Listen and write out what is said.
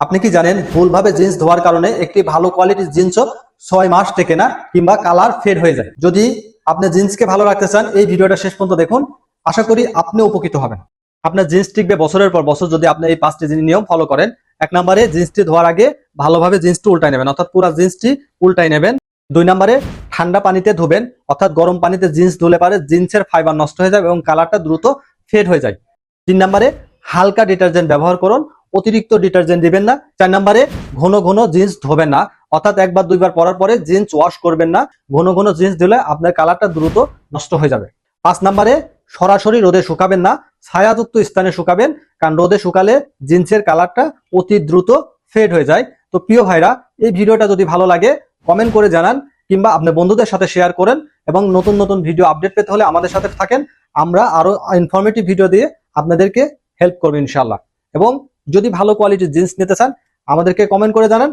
আপনি কি জানেন, ভুলভাবে জিন্স ধোয়ার কারণে একটি ভালো কোয়ালিটির জিন্সও ছয় মাস টেকে না কিংবা কালার ফেড হয়ে যায়। যদি আপনি জিন্সকে ভালো রাখতে চান, এই ভিডিওটা শেষ পর্যন্ত দেখুন। আশা করি আপনি উপকৃত হবেন। আপনার জিন্স টিকবে বছরের পর বছর যদি আপনি এই পাঁচটি নিয়ম ফলো করেন। এক নম্বরে জিন্সটি ধোয়ার আগে ভালোভাবে জিন্সটি উল্টাই নেবেন, অর্থাৎ পুরো জিন্সটি উল্টাই নেবেন। দুই নম্বরে, ঠান্ডা পানিতে ধুবেন, অর্থাৎ গরম পানিতে জিন্স ধুলে পারে জিন্সের ফাইবার নষ্ট হয়ে যাবে এবং কালারটা দ্রুত ফেড হয়ে যায়। তিন নম্বরে, হালকা ডিটারজেন্ট ব্যবহার করুন অতিরিক্ত ডিটারজেন্ট দিবেন না। চার নম্বরে, ঘন ঘন জিন্স ধোবেন না। অর্থাৎ একবার, দুইবার পরার পরে জিন্স ওয়াশ করবেন না। ঘন ঘন জিন্স দিলে আপনার কালারটা দ্রুত নষ্ট হয়ে যাবে। পাঁচ নম্বরে, সরাসরি রোদে শুকাবেন না। ছায়াযুক্ত স্থানে শুকাবেন। কারণ রোদে শুকালে জিন্সের কালারটা অতি দ্রুত ফেড হয়ে যায়। তো প্রিয় ভাইরা, এই ভিডিওটা যদি ভালো লাগে কমেন্ট করে জানান কিংবা আপনার বন্ধুদের সাথে শেয়ার করেন এবং নতুন নতুন ভিডিও আপডেট পেতে হলে আমাদের সাথে থাকেন। আমরা আরও ইনফরমেটিভ ভিডিও দিয়ে আপনাদেরকে হেল্প করব ইনশাল্লাহ এবং যদি ভালো কোয়ালিটির জিন্স নিতে চান আমাদেরকে কমেন্ট করে জানান।